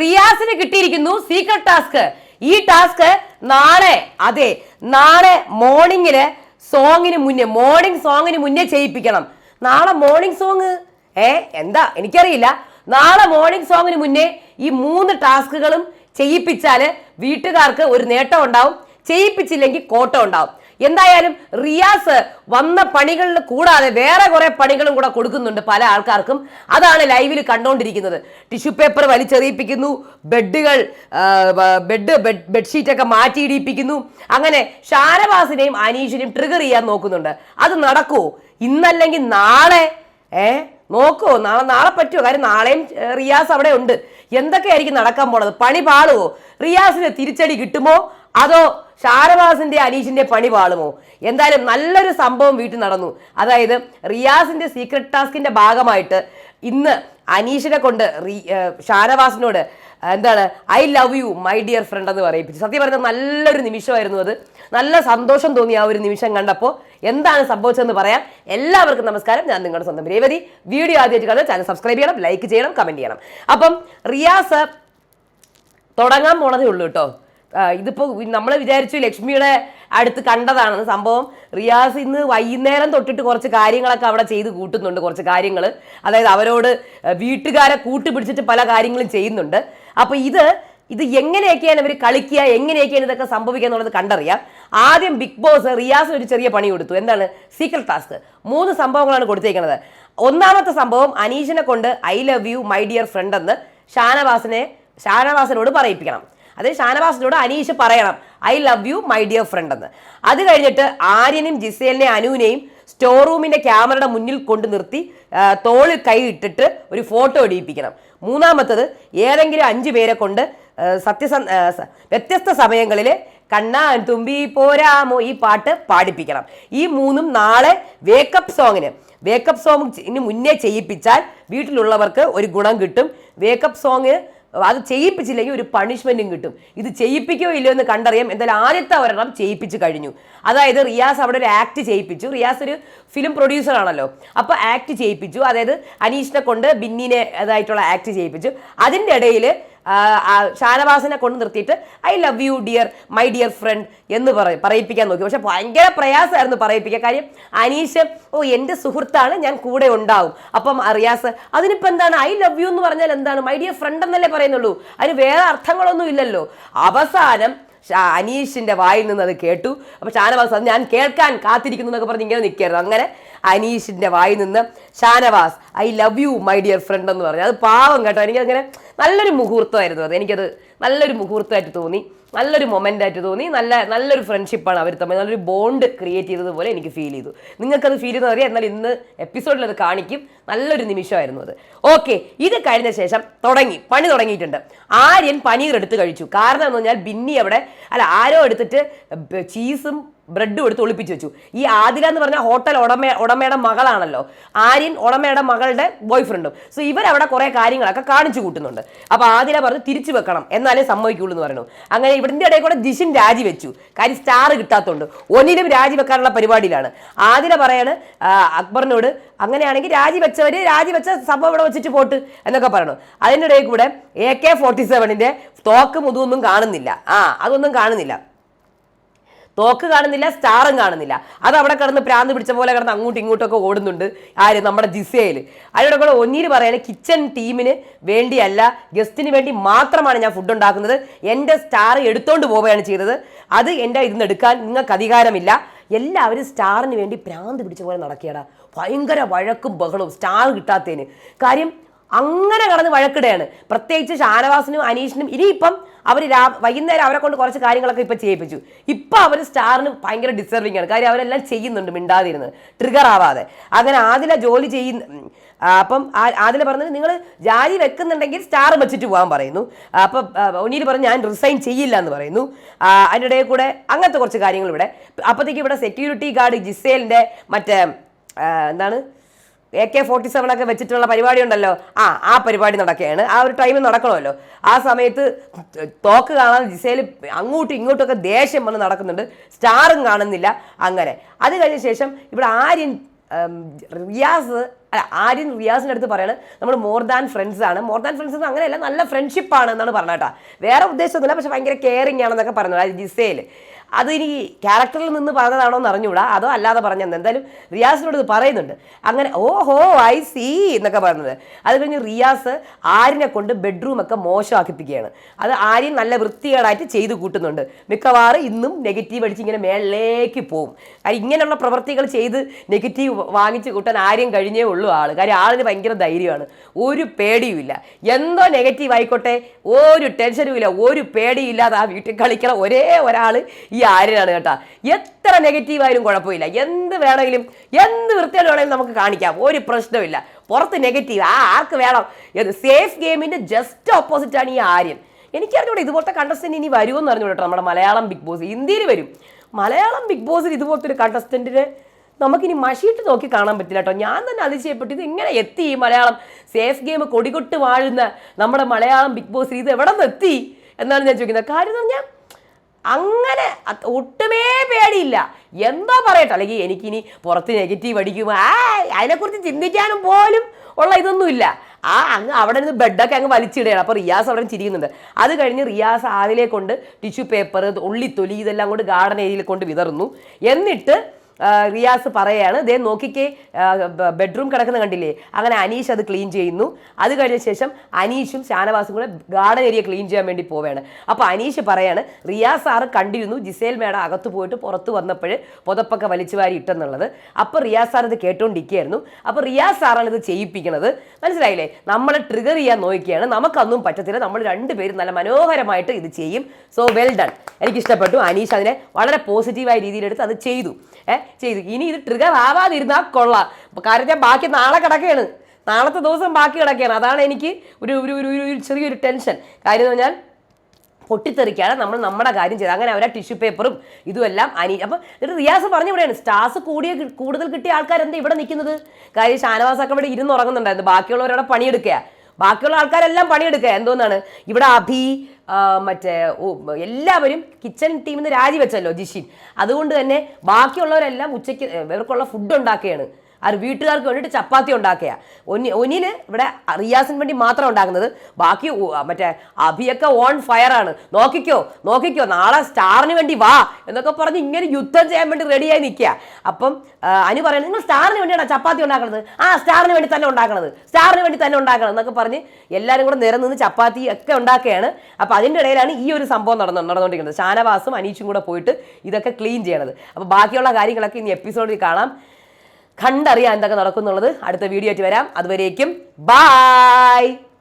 റിയാസിന് കിട്ടിയിരിക്കുന്നു secret task ഈ task നാളെ അതെ നാളെ മോർണിംഗിൽ സോങ്ങിന് മുന്നേ മോർണിംഗ് സോങ്ങിന് മുന്നേ ചെയ്യിപ്പിക്കണം. നാളെ മോർണിംഗ് സോങ് ഏ എന്താ? എനിക്കറിയില്ല. നാളെ മോർണിംഗ് സോങ്ങിന് മുന്നേ ഈ മൂന്ന് ടാസ്കുകളും ചെയ്യിപ്പിച്ചാൽ വീട്ടുകാർക്ക് ഒരു നേട്ടം ഉണ്ടാവും. ചെയ്യിപ്പിച്ചില്ലെങ്കിൽ കോട്ടം ഉണ്ടാവും. എന്തായാലും റിയാസ് വന്ന പണികളിൽ കൂടാതെ വേറെ കുറെ പണികളും കൂടെ കൊടുക്കുന്നുണ്ട് പല ആൾക്കാർക്കും. അതാണ് ലൈവിൽ കണ്ടുകൊണ്ടിരിക്കുന്നത് ടിഷ്യൂ പേപ്പർ വലിച്ചെറിയിപ്പിക്കുന്നു. ബെഡുകൾ ബെഡ് ബെഡ് ബെഡ്ഷീറ്റൊക്കെ മാറ്റിയിടിപ്പിക്കുന്നു. അങ്ങനെ ഷാനവാസിനെയും അനീഷിനെയും ട്രിഗർ ചെയ്യാൻ നോക്കുന്നുണ്ട്. അത് നടക്കുമോ ഇന്നല്ലെങ്കിൽ നാളെ? ഏ? നോക്കുമോ നാളെ നാളെ പറ്റുമോ കാര്യം നാളെയും റിയാസ് അവിടെ ഉണ്ട്. എന്തൊക്കെയായിരിക്കും നടക്കാൻ പോണത്? പണി പാളുമോ റിയാസിന് തിരിച്ചടി കിട്ടുമോ? അതോ ഷാരവാസിന്റെ അനീഷിന്റെ പണി പാളുമോ? എന്തായാലും നല്ലൊരു സംഭവം വീട്ടിൽ നടന്നു. അതായത് റിയാസിന്റെ സീക്രട്ട് ടാസ്കിന്റെ ഭാഗമായിട്ട് ഇന്ന് അനീഷിനെ കൊണ്ട് ഷാനവാസിനോട് എന്താണ്? I love you my dear friend എന്ന് പറയിപ്പിച്ചു. സത്യം പറഞ്ഞാൽ നല്ലൊരു നിമിഷമായിരുന്നു അത്. നല്ല സന്തോഷം തോന്നി ആ ഒരു നിമിഷം കണ്ടപ്പോൾ എന്താണ് സംഭവിച്ചതെന്ന് പറയാം. എല്ലാവർക്കും നമസ്കാരം. ഞാൻ നിങ്ങളുടെ സ്വന്തം രേവതി. വീഡിയോ ആദ്യമായിട്ട് കാണുന്നത് ചാനൽ സബ്സ്ക്രൈബ് ചെയ്യണം ലൈക്ക് ചെയ്യണം കമന്റ് ചെയ്യണം. അപ്പം റിയാസ് തുടങ്ങാൻ പോണതേ ഉള്ളൂ കേട്ടോ. ഇതിപ്പോൾ നമ്മൾ വിചാരിച്ചു ലക്ഷ്മിയുടെ അടുത്ത് കണ്ടതാണ് സംഭവം. റിയാസ് ഇന്ന് വൈകുന്നേരം തൊട്ടിട്ട് കുറച്ച് കാര്യങ്ങളൊക്കെ അവിടെ ചെയ്ത് കൂട്ടുന്നുണ്ട് കുറച്ച് കാര്യങ്ങൾ അതായത് അവരോട് വീട്ടുകാരെ കൂട്ടുപിടിച്ചിട്ട് പല കാര്യങ്ങളും ചെയ്യുന്നുണ്ട്. അപ്പോൾ ഇത് ഇത് എങ്ങനെയൊക്കെയാണ് ഇവർ കളിക്കുക എങ്ങനെയൊക്കെയാണ് ഇതൊക്കെ സംഭവിക്കുക എന്നുള്ളത് കണ്ടറിയാം. ആദ്യം ബിഗ് ബോസ് റിയാസിന് ഒരു ചെറിയ പണി കൊടുത്തു. എന്താണ്? സീക്രട്ട് ടാസ്ക് മൂന്ന് സംഭവങ്ങളാണ് കൊടുത്തേക്കുന്നത്. ഒന്നാമത്തെ സംഭവം അനീഷിനെ കൊണ്ട് I love you my dear friend എന്ന് ഷാനവാസിനെ ഷാനവാസിനോട് പറയിപ്പിക്കണം. അത് ഷാനവാസിനോട് അനീഷ് പറയണം. I love you my dear friend എന്ന്. അത് കഴിഞ്ഞിട്ട് ആര്യനും ജിസേലിനെയും അനുവിനെയും സ്റ്റോർ റൂമിന്റെ ക്യാമറയുടെ മുന്നിൽ കൊണ്ട് നിർത്തി തോളിൽ കൈ ഇട്ടിട്ട് ഒരു ഫോട്ടോ എടുപ്പിക്കണം. മൂന്നാമത്തത് ഏതെങ്കിലും അഞ്ച് പേരെ കൊണ്ട് സത്യസന്ധ സത്യസ വ്യത്യസ്ത സമയങ്ങളിൽ കണ്ണാൻ തുമ്പി പോരാമോ ഈ പാട്ട് പാടിപ്പിക്കണം. ഈ മൂന്നും നാളെ വേക്കപ്പ് സോങ്ങിന് വേക്കപ്പ് സോങ് ഇനി മുന്നേ ചെയ്യിപ്പിച്ചാൽ വീട്ടിലുള്ളവർക്ക് ഒരു ഗുണം കിട്ടും. വേക്കപ്പ് സോങ് അത് ചെയ്യിപ്പിച്ചില്ലെങ്കിൽ ഒരു പണിഷ്മെന്റും കിട്ടും. ഇത് ചെയ്യിപ്പിക്കോ ഇല്ലയോ എന്ന് കണ്ടറിയാം. എന്തായാലും ആദ്യത്തെ ഒരെണ്ണം ചെയ്യിപ്പിച്ച് കഴിഞ്ഞു. അതായത് റിയാസ് അവിടെ ഒരു ആക്ട് ചെയ്യിപ്പിച്ചു. റിയാസ് ഒരു ഫിലിം പ്രൊഡ്യൂസർ ആണല്ലോ. അപ്പോൾ ആക്ട് ചെയ്യിപ്പിച്ചു. അതായത് അനീഷിനെ കൊണ്ട് ബിന്നിനെ അതായിട്ടുള്ള ആക്ട് ചെയ്യിപ്പിച്ചു. അതിന്റെ ഇടയിൽ ഷാനവാസിനെ കൊണ്ട് നിർത്തിയിട്ട് I love you dear my dear friend എന്ന് പറയും പറയിപ്പിക്കാൻ നോക്കി. പക്ഷെ ഭയങ്കര പ്രയാസമായിരുന്നു പറയിപ്പിക്കാൻ. കാര്യം അനീഷ് ഓ എന്റെ സുഹൃത്താണ് ഞാൻ കൂടെ ഉണ്ടാവും. അപ്പം അറിയാസ് അതിനിപ്പോൾ എന്താണ്? ഐ ലവ് യു എന്ന് പറഞ്ഞാൽ എന്താണ്? മൈ ഡിയർ ഫ്രണ്ട് എന്നല്ലേ പറയുന്നുള്ളൂ. അതിന് വേറെ അർത്ഥങ്ങളൊന്നും ഇല്ലല്ലോ. അവസാനം അനീഷിന്റെ വായിൽ നിന്ന് അത് കേട്ടു. അപ്പൊ ഷാനവാസ് അത് ഞാൻ കേൾക്കാൻ കാത്തിരിക്കുന്നു എന്നൊക്കെ പറഞ്ഞ് ഇങ്ങനെ നിൽക്കരുത് അങ്ങനെ അനീഷിന്റെ വായിൽ നിന്ന് Shanavas I love you my dear friend എന്ന് പറഞ്ഞു. അത് പാവം കേട്ടോ. എനിക്കങ്ങനെ നല്ലൊരു മുഹൂർത്തമായിരുന്നു അത്. എനിക്കത് നല്ലൊരു മുഹൂർത്തമായിട്ട് തോന്നി. നല്ലൊരു മൊമെന്റ് ആയിട്ട് തോന്നി. നല്ല നല്ലൊരു ഫ്രണ്ട്ഷിപ്പാണ് അവർ തമ്മിൽ. നല്ലൊരു ബോണ്ട് ക്രിയേറ്റ് ചെയ്തതുപോലെ എനിക്ക് ഫീൽ ചെയ്തു. നിങ്ങൾക്കത് ഫീൽ ചെയ്യുന്നത് അറിയാം എന്നാൽ ഇന്ന് എപ്പിസോഡിൽ അത് കാണിക്കും. നല്ലൊരു നിമിഷമായിരുന്നു അത്. ഓക്കെ ഇത് കഴിഞ്ഞ ശേഷം തുടങ്ങി. പണി തുടങ്ങിയിട്ടുണ്ട്. ആര്യൻ പനീർ എടുത്ത് കഴിച്ചു. കാരണം എന്ന് പറഞ്ഞാൽ ബിന്നി അവിടെ അല്ല ആരോ എടുത്തിട്ട് ചീസും ബ്രെഡും എടുത്ത് ഒളിപ്പിച്ച് വെച്ചു. ഈ ആദില എന്ന് പറഞ്ഞാൽ ഹോട്ടൽ ഉടമ ഉടമയുടെ മകളാണല്ലോ. ആര്യൻ ഉടമയുടെ മകളുടെ ബോയ് ഫ്രണ്ടും സോ ഇവരവിടെ കുറേ കാര്യങ്ങളൊക്കെ കാണിച്ചു കൂട്ടുന്നുണ്ട്. അപ്പോൾ ആദില പറഞ്ഞ് തിരിച്ചു വെക്കണം എന്നാലേ സമ്മതിക്കുള്ളൂ എന്ന് പറയുന്നു. അങ്ങനെ ഇവിടുത്തെ ഇടയിൽ കൂടെ ജിഷിൻ രാജിവെച്ചു കാര്യം സ്റ്റാർ കിട്ടാത്തതുകൊണ്ട് ഒന്നിനും രാജിവെക്കാനുള്ള പരിപാടിയിലാണ്. ആദില പറയാണ് അക്ബറിനോട് അങ്ങനെയാണെങ്കിൽ രാജിവെച്ചവര് രാജിവെച്ച സംഭവം ഇവിടെ വെച്ചിട്ട് പോട്ട് എന്നൊക്കെ പറയണു. അതിന്റെ ഇടയിൽ കൂടെ എ കെ ഫോർട്ടി സെവനിന്റെ തോക്ക് മുതുവൊന്നും കാണുന്നില്ല. ആ അതൊന്നും കാണുന്നില്ല. തോക്ക് കാണുന്നില്ല സ്റ്റാറും കാണുന്നില്ല. അത് അവിടെ കിടന്ന് പ്രാന്ത് പിടിച്ച പോലെ കിടന്ന് അങ്ങോട്ടും ഇങ്ങോട്ടും ഒക്കെ ഓടുന്നുണ്ട് ആര്? നമ്മുടെ ജിസയിൽ അതിനോട് കൂടെ ഒന്നീര് പറയാൻ കിച്ചൺ ടീമിന് വേണ്ടിയല്ല ഗസ്റ്റിന് വേണ്ടി മാത്രമാണ് ഞാൻ ഫുഡ് ഉണ്ടാക്കുന്നത്. എന്റെ സ്റ്റാർ എടുത്തോണ്ട് പോവുകയാണ് ചെയ്തത്. അത് എന്റെ ഇരുന്ന് എടുക്കാൻ നിങ്ങൾക്ക് അധികാരമില്ല. എല്ലാവരും സ്റ്റാറിന് വേണ്ടി പ്രാന്ത് പിടിച്ച പോലെ നടക്കിയടാ ഭയങ്കര വഴക്കും ബഹളവും സ്റ്റാർ കിട്ടാത്തതിന്. കാര്യം അങ്ങനെ കടന്ന് വഴക്കിടയാണ് പ്രത്യേകിച്ച് ഷാനവാസിനും അനീഷിനും ഇനിയിപ്പം അവർ രാ വൈകുന്നേരം അവരെ കൊണ്ട് കുറച്ച് കാര്യങ്ങളൊക്കെ ഇപ്പം ചെയ്യിപ്പിച്ചു. ഇപ്പം അവർ സ്റ്റാറിന് ഭയങ്കര ഡിസ്റ്റർബിംഗ് ആണ്. കാര്യം അവരെല്ലാം ചെയ്യുന്നുണ്ട് മിണ്ടാതിരുന്ന്. ട്രിഗർ ആവാതെ. അങ്ങനെ ആദില ജോലി ചെയ്യുന്ന അപ്പം ആദില പറഞ്ഞത് നിങ്ങൾ ജാതി വെക്കുന്നുണ്ടെങ്കിൽ സ്റ്റാർ വെച്ചിട്ട് പോകാൻ പറയുന്നു. അപ്പം ഒന്നിയിൽ പറഞ്ഞു ഞാൻ റിസൈൻ ചെയ്യില്ല എന്ന് പറയുന്നു. അതിനിടയിൽ കൂടെ അങ്ങനത്തെ കുറച്ച് കാര്യങ്ങൾ ഇവിടെ. അപ്പോഴത്തേക്ക് ഇവിടെ സെക്യൂരിറ്റി ഗാർഡ് ജിസേലിന്റെ മറ്റേ എന്താണ്? എ കെ ഫോർട്ടി സെവൻ ഒക്കെ വെച്ചിട്ടുള്ള പരിപാടി ഉണ്ടല്ലോ. ആ ആ പരിപാടി നടക്കുകയാണ്. ആ ഒരു ടൈമിൽ നടക്കണമല്ലോ. ആ സമയത്ത് തോക്ക് കാണാൻ ജിസയിൽ അങ്ങോട്ടും ഇങ്ങോട്ടൊക്കെ ദേഷ്യം വന്ന് നടക്കുന്നുണ്ട്. സ്റ്റാറും കാണുന്നില്ല. അങ്ങനെ. അത് കഴിഞ്ഞ ശേഷം ഇവിടെ ആര്യൻ റിയാസ് അല്ല ആര്യൻ റിയാസിന്റെ അടുത്ത് പറയാണ് നമ്മൾ മോർ ദാൻ ഫ്രണ്ട്സ് ആണ്. മോർ ദാൻ ഫ്രണ്ട്സ് എന്ന് അങ്ങനെയല്ല നല്ല ഫ്രണ്ട്ഷിപ്പ് ആണ് എന്നാണ് പറഞ്ഞേട്ടാ വേറെ ഉദ്ദേശമൊന്നുമില്ല പക്ഷെ ഭയങ്കര കെയറിങ് ആണെന്നൊക്കെ പറഞ്ഞത് അത് ജിസയിൽ അത് ഇനി ക്യാരക്ടറിൽ നിന്ന് പറഞ്ഞതാണോ എന്ന് അറിഞ്ഞുകൂടാ അതോ അല്ലാതെ പറഞ്ഞത് എന്തായാലും റിയാസിനോട് ഇത് പറയുന്നുണ്ട്. അങ്ങനെ ഓ ഹോ ഐ സി എന്നൊക്കെ പറഞ്ഞത്. അത് കഴിഞ്ഞ് റിയാസ് ആര്യനെ കൊണ്ട് ബെഡ്റൂമൊക്കെ മോശമാക്കിപ്പിക്കുകയാണ്. അത് ആര്യൻ നല്ല വൃത്തികേടായിട്ട് ചെയ്തു കൂട്ടുന്നുണ്ട്. മിക്കവാറും ഇന്നും നെഗറ്റീവ് അടിച്ച് ഇങ്ങനെ മേളിലേക്ക് പോവും. ഇങ്ങനെയുള്ള പ്രവൃത്തികൾ ചെയ്ത് നെഗറ്റീവ് വാങ്ങിച്ച് കൂട്ടാൻ ആര്യം കഴിഞ്ഞേ ഉള്ളൂ. ആൾ. കാര്യം ആളിന് ഭയങ്കര ധൈര്യമാണ്. ഒരു പേടിയുമില്ല. എന്തോ നെഗറ്റീവ് ആയിക്കോട്ടെ ഒരു ടെൻഷനും ഇല്ല ഒരു പേടിയും ഇല്ലാതെ ആ വീട്ടിൽ കളിക്കണ ഒരേ ഒരാൾ ഈ ആര്യനാണ് കേട്ടോ. എത്ര നെഗറ്റീവ് ആയാലും കുഴപ്പമില്ല. എന്ത് വേണമെങ്കിലും എന്ത് വൃത്തിയോട് വേണമെങ്കിലും നമുക്ക് കാണിക്കാം. ഒരു പ്രശ്നമില്ല പുറത്ത് നെഗറ്റീവ് ആ ആർക്ക് വേണം? സേഫ് ഗെയിമിന്റെ ജസ്റ്റ് ഓപ്പോസിറ്റ് ആണ് ഈ ആര്യൻ. എനിക്കറിഞ്ഞൂടെ ഇതുപോലത്തെ കണ്ടസ്റ്റന്റ് ഇനി വരുമെന്ന് അറിഞ്ഞു കേട്ടോ നമ്മുടെ മലയാളം ബിഗ് ബോസ് ഇന്ത്യയിൽ വരും. മലയാളം ബിഗ് ബോസിൽ ഇതുപോലത്തെ ഒരു കണ്ടസ്റ്റന്റിന് നമുക്കിനി മഷിയിട്ട് നോക്കി കാണാൻ പറ്റില്ല കേട്ടോ ഞാൻ തന്നെ അതിശയപ്പെട്ടു. ഇത് എങ്ങനെ എത്തി ഈ മലയാളം? സേഫ് ഗെയിം കൊടികൊട്ട് വാഴുന്ന നമ്മുടെ മലയാളം ബിഗ് ബോസ് ഇത് എവിടെ നിന്ന് എത്തി? എന്നാണ് ഞാൻ ചോദിക്കുന്നത്. കാര്യം എന്ന് പറഞ്ഞാൽ അങ്ങനെ ഒട്ടുമേ പേടിയില്ല. എന്തോ പറയട്ടെ. അല്ലെങ്കിൽ എനിക്കിനി പുറത്ത് നെഗറ്റീവ് അടിക്കും. ആ അതിനെക്കുറിച്ച് ചിന്തിക്കാനും പോലും ഉള്ള ഇതൊന്നുമില്ല. ആ അങ്ങ് അവിടെ നിന്ന് ബെഡൊക്കെ അങ്ങ് വലിച്ചിടുകയാണ്. അപ്പോൾ റിയാസ് അവിടെ ചിരിക്കുന്നുണ്ട്. അത് കഴിഞ്ഞ് റിയാസ് ആദിലെ കൊണ്ട് ടിഷ്യൂ പേപ്പർ ഉള്ളിത്തൊലി ഇതെല്ലാം കൊണ്ട് ഗാർഡൻ ഏരിയയിൽ കൊണ്ട് വിതറുന്നു. എന്നിട്ട് റിയാസ് പറയാണ് ദേ നോക്കിക്കേ ബെഡ്റൂം കിടക്കുന്ന കണ്ടില്ലേ? അങ്ങനെ അനീഷ് അത് ക്ലീൻ ചെയ്യുന്നു. അത് കഴിഞ്ഞ ശേഷം അനീഷും ഷാനവാസും കൂടെ ഗാർഡൻ ഏരിയ ക്ലീൻ ചെയ്യാൻ വേണ്ടി പോവുകയാണ് അപ്പോൾ അനീഷ് പറയാണ് റിയാസ് സാറ് കണ്ടിരുന്നു ജിസേൽ മേഡം അകത്ത് പോയിട്ട് പുറത്ത് വന്നപ്പോൾ പുതപ്പൊക്കെ വലിച്ചു വാരി ഇട്ടെന്നുള്ളത്. അപ്പോൾ റിയാസ് സാർ ഇത് കേട്ടോണ്ടിരിക്കുകയായിരുന്നു. അപ്പോൾ റിയാസ് സാറാണ് ഇത് ചെയ്യിപ്പിക്കുന്നത് മനസ്സിലായില്ലേ? നമ്മളെ ട്രിഗർ ചെയ്യാൻ നോക്കിയാണ്. നമുക്കൊന്നും പറ്റത്തില്ല. നമ്മൾ രണ്ടുപേരും നല്ല മനോഹരമായിട്ട് ഇത് ചെയ്യും. സോ വെൽ ഡൺ എനിക്കിഷ്ടപ്പെട്ടു. അനീഷ് അതിനെ വളരെ പോസിറ്റീവായ രീതിയിലെടുത്ത് അത് ചെയ്തു. ഏഹ് ചെയ്തു. ഇനി ഇത് ട്രിഗർ ആവാതിരുന്നാൽ കൊള്ളാം. കാരണം ഞാൻ ബാക്കി നാളെ കിടക്കുകയാണ്. നാളത്തെ ദിവസം ബാക്കി കിടക്കുകയാണ്. അതാണ് എനിക്ക് ഒരു ഒരു ഒരു ഒരു- ചെറിയൊരു ടെൻഷൻ. കാര്യം എന്ന് പറഞ്ഞാൽ പൊട്ടിത്തെറിക്കാതെ നമ്മൾ നമ്മുടെ കാര്യം ചെയ്ത് അങ്ങനെ അവരാ ടിഷ്യൂ പേപ്പറും ഇതുമെല്ലാം അനി അപ്പം എന്നിട്ട് റിയാസ് പറഞ്ഞു ഇവിടെയാണ്. സ്റ്റാർസ് കൂടിയ കൂടുതൽ കിട്ടിയ ആൾക്കാരെന്താ ഇവിടെ നിൽക്കുന്നത്? കാര്യം ഷാനവാസൊക്കെ ഇവിടെ ഇരുന്ന് ഉറങ്ങുന്നുണ്ടായിരുന്നു. ബാക്കിയുള്ളവരവിടെ പണിയെടുക്കുക ബാക്കിയുള്ള ആൾക്കാരെല്ലാം പണിയെടുക്കുക. എന്തോന്നാണ്? ഇവിടെ അഭി മറ്റേ എല്ലാവരും കിച്ചൺ ടീമിൽ നിന്ന് രാജിവെച്ചല്ലോ ജിഷിൻ. അതുകൊണ്ട് തന്നെ ബാക്കിയുള്ളവരെല്ലാം ഉച്ചയ്ക്ക് ഇവർക്കുള്ള ഫുഡ് ഉണ്ടാക്കുകയാണ്. അത് വീട്ടുകാർക്ക് വേണ്ടിയിട്ട് ചപ്പാത്തി ഉണ്ടാക്കുക ഒനി ഒനിന് ഇവിടെ റിയാസിന് വേണ്ടി മാത്രം ഉണ്ടാക്കുന്നത്. ബാക്കി മറ്റേ അഭിയൊക്കെ ഓൺ ഫയർ ആണ്. നോക്കിക്കോ നോക്കിക്കോ നാളെ സ്റ്റാറിന് വേണ്ടി വാ എന്നൊക്കെ പറഞ്ഞ് ഇങ്ങനെ യുദ്ധം ചെയ്യാൻ വേണ്ടി റെഡിയായി നിൽക്കുക. അപ്പം ആ, അനു പറയുന്നത് നിങ്ങൾ സ്റ്റാറിന് വേണ്ടിയാണ് ചപ്പാത്തി ഉണ്ടാക്കുന്നത്? ആ സ്റ്റാറിന് വേണ്ടി തന്നെ ഉണ്ടാക്കണത്. സ്റ്റാറിന് വേണ്ടി തന്നെ ഉണ്ടാക്കണം. എന്നൊക്കെ പറഞ്ഞ് എല്ലാവരും കൂടെ നിരം നിന്ന് ചപ്പാത്തി ഒക്കെ ഉണ്ടാക്കുകയാണ്. അപ്പോൾ അതിന്റെ ഇടയിലാണ് ഈ ഒരു സംഭവം നടന്നു നടന്നുകൊണ്ടിരിക്കുന്നത്. ഷാനവാസും അനീഷും കൂടെ പോയിട്ട് ഇതൊക്കെ ക്ലീൻ ചെയ്യണത്. അപ്പോൾ ബാക്കിയുള്ള കാര്യങ്ങളൊക്കെ ഇനി എപ്പിസോഡിൽ കാണാം. കണ്ടറിയാം എന്തൊക്കെ നടക്കുന്നുള്ളത് അടുത്ത വീഡിയോ ആയിട്ട് വരാം. അതുവരേക്കും ബായ്